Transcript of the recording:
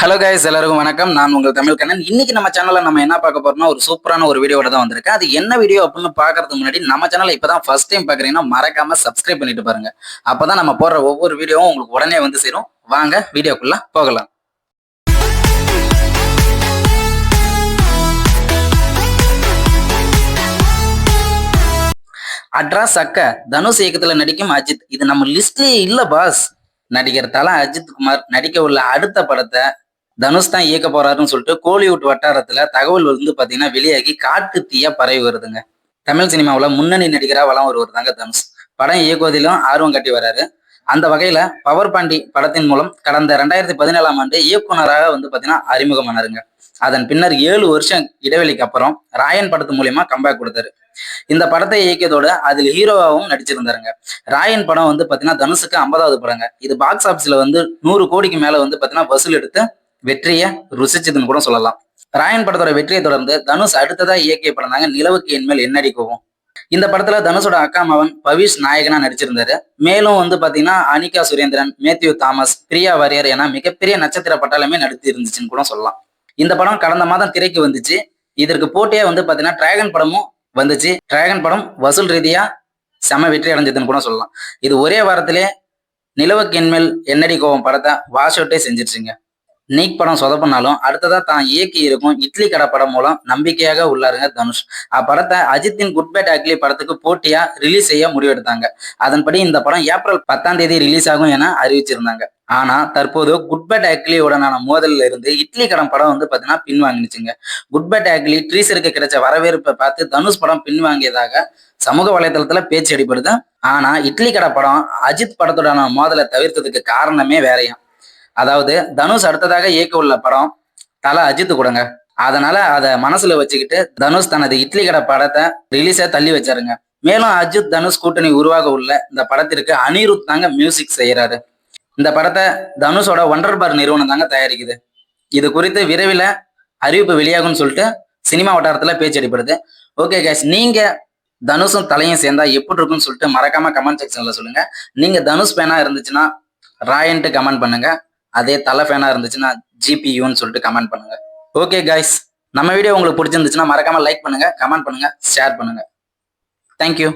Hello guys எல்லாருக்கும் வணக்கம். நான் உங்கள் தமிழ் கண்ணன். இன்னைக்கு நம்ம சேனல்ல நம்ம என்ன பார்க்க போறோம்னா ஒரு சூப்பரான ஒரு வீடியோட தான் வந்திருக்கேன். அது என்ன வீடியோ அப்படின்னு பார்க்கறதுக்கு முன்னாடி நம்ம சேனலை இப்பதான் ஃபர்ஸ்ட் டைம் பாக்குறீங்கன்னா மறக்காம சப்ஸ்கிரைப் பண்ணிட்டு பாருங்க. அப்பதான் நம்ம போடுற ஒவ்வொரு வீடியோவும் உங்களுக்கு உடனே வந்து சேரும். வாங்க வீடியோக்குள்ள போகலாம். அட்ரா சக்க தனுஷ் இயக்கத்துல நடிக்கும் அஜித். இது நம்ம லிஸ்ட்லயே இல்ல பாஸ் நடிகர் தலா அஜித் குமார் நடிக்க உள்ள அடுத்த படத்தை தனுஷ் தான் இயக்க போறாருன்னு சொல்லிட்டு கோலிவுட் வட்டாரத்துல தகவல் வந்து பாத்தீங்கன்னா வெளியாகி காட்டு தீயா பரவி வருதுங்க. தமிழ் சினிமாவில் முன்னணி நடிகரா வளம் வருவர் தாங்க தனுஷ். படம் இயக்குவதிலும் ஆர்வம் காட்டி வராரு. அந்த வகையில பவர் பாண்டி படத்தின் மூலம் கடந்த ரெண்டாயிரத்தி பதினேழாம் ஆண்டு இயக்குனராக வந்து பாத்தீங்கன்னா அறிமுகமானாருங்க. அதன் பின்னர் ஏழு வருஷம் இடைவெளிக்கு அப்புறம் ராயன் படத்து மூலியமா கம்பேக் கொடுத்தாரு. இந்த படத்தை இயக்கியதோட அதில் ஹீரோவாகவும் நடிச்சிருந்தாருங்க. ராயன் படம் வந்து பாத்தீங்கன்னா தனுஷுக்கு ஐம்பதாவது படங்க. இது பாக்ஸ் ஆபீஸ்ல வந்து நூறு கோடிக்கு மேல வந்து பாத்தீங்கன்னா வசூல் எடுத்து வெற்றியை ருசிச்சதுன்னு கூட சொல்லலாம். ராயன் படத்தோட வெற்றியை தொடர்ந்து தனுஷ் அடுத்ததா இயக்கிய படம் தாங்க நிலவுக்கு என்மேல் என்னடி கோவம் இந்த படத்துல தனுஷோட அக்கா மகன் பவிஷ் நாயகனா நடிச்சிருந்தாரு. மேலும் வந்து பாத்தீங்கன்னா அனிகா சுரேந்திரன் மேத்யூ தாமஸ் பிரியா வாரியர் என மிகப்பெரிய நட்சத்திர பட்டாளமே நடித்து இருந்துச்சுன்னு கூட சொல்லலாம். இந்த படம் கடந்த மாதம் திரைக்கு வந்துச்சு. இதற்கு போட்டியா வந்து பாத்தீங்கன்னா டிராகன் படமும் வந்துச்சு. டிராகன் படம் வசூல் ரீதியா செம வெற்றி அடைஞ்சதுன்னு கூட சொல்லலாம். இது ஒரே வாரத்திலே நிலவுக்கு என்மேல் என்னடி கோவம் படத்தை வாஷ் அவுட்டே செஞ்சிருச்சுங்க. நீக் படம் சொதப்பினாலும் அடுத்ததா தான் இயக்கி இருக்கும் இட்லி கடை படம் மூலம் நம்பிக்கையாக உள்ளாருங்க தனுஷ். அப்படத்தை அஜித்தின் குட் பேட் அக்லி படத்துக்கு போட்டியா ரிலீஸ் செய்ய முடிவெடுத்தாங்க. அதன்படி இந்த படம் ஏப்ரல் பத்தாம் தேதி ரிலீஸ் ஆகும் என அறிவிச்சிருந்தாங்க. ஆனா தற்போது குட் பேட் அக்லியுடனான மோதல்ல இருந்து இட்லி கடன் படம் வந்து பாத்தீங்கன்னா பின்வாங்கினுச்சுங்க. குட் பேட் அக்லி ட்ரீசருக்கு கிடைச்ச வரவேற்பை பார்த்து தனுஷ் படம் பின்வாங்கியதாக சமூக வலைதளத்துல பேச்சு அடிப்படுது ஆனா இட்லி கடை படம் அஜித் படத்துடனான மோதலை தவிர்த்ததுக்கு காரணமே வேறையும். அதாவது தனுஷ் அடுத்ததாக இயக்க உள்ள படம் தல அஜித் கொடுங்க. அதனால அதை மனசுல வச்சுக்கிட்டு தனுஷ் தனது இட்லி கடை படத்தை ரிலீஸை தள்ளி வச்சாருங்க. மேலும் அஜித் தனுஷ் கூட்டணி உருவாக உள்ள இந்த படத்திற்கு அனிருத் தாங்க மியூசிக் செய்யறாரு. இந்த படத்தை தனுஷோட ஒண்டர் பார் நிறுவனம் தாங்க தயாரிக்குது. இது குறித்து விரைவில் அறிவிப்பு வெளியாகும்னு சொல்லிட்டு சினிமா வட்டாரத்தில் பேச்சு அடிப்படுது ஓகே கேஷ் நீங்க தனுஷும் தலையும் சேர்ந்தா எப்படி இருக்கும்னு சொல்லிட்டு மறக்காம கமெண்ட் செக்ஷன்ல சொல்லுங்க. நீங்க தனுஷ் பேனா இருந்துச்சுன்னா ராயன்ட்டு கமெண்ட் பண்ணுங்க. அதே தலை ஃபேனாக இருந்துச்சுன்னா ஜிபியூன்னு சொல்லிட்டு கமெண்ட் பண்ணுங்க. ஓகே கைஸ் நம்ம வீடியோ உங்களுக்கு பிடிச்சிருந்துச்சுன்னா மறக்காம லைக் பண்ணுங்க கமெண்ட் பண்ணுங்க ஷேர் பண்ணுங்க. தேங்க்யூ